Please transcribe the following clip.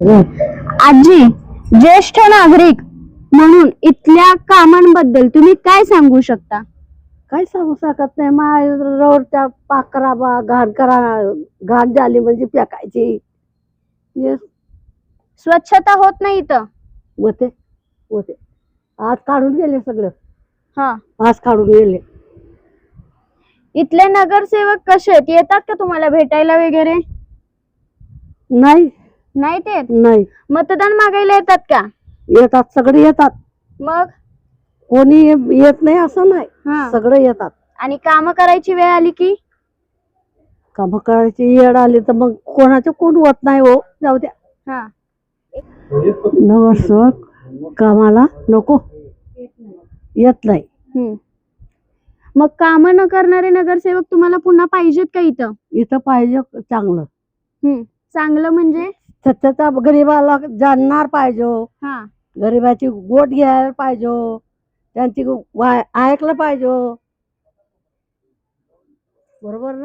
आजी ज्येष्ठ नागरिक म्हणून इथल्या कामांबद्दल तुम्ही काय सांगू शकता? काय सांगू शकत नाही. मा रोडच्या पाकरा बा घाण करा घाण झाली म्हणजे फेकायची. हे स्वच्छता होत नाही इथं. होते होते. आज काढून गेले सगळं. हा. आज काढून गेले. इथले नगरसेवक कसे आहेत? येतात का तुम्हाला भेटायला वगैरे? नाही. नाही ते? नाही. मतदान मागायला येतात का? येतात सगळे येतात. मग? कोणी ये- येत नाही असं नाही. हा. सगळे येतात. आणि काम करायची वेळ आली की? काम करायची येड आली तर मग कोणाचे कोण होत नाही हो. जाऊ द्या. हा. नगरसेवक कामाला नको. येत नाही. हम्म. मग काम न करणारे नगरसेवक तुम्हाला पुन्हा पाहिजेत का इथं? इथं पाहिजे चांगलं. हम्म. चांगलं म्हणजे? त्याच्या गरीबाला जाणणार पाहिजे. हा. गरिबाची गोट घ्यायला पाहिजे. त्यांची वाय ऐकलं पाहिजे. बरोबर ना?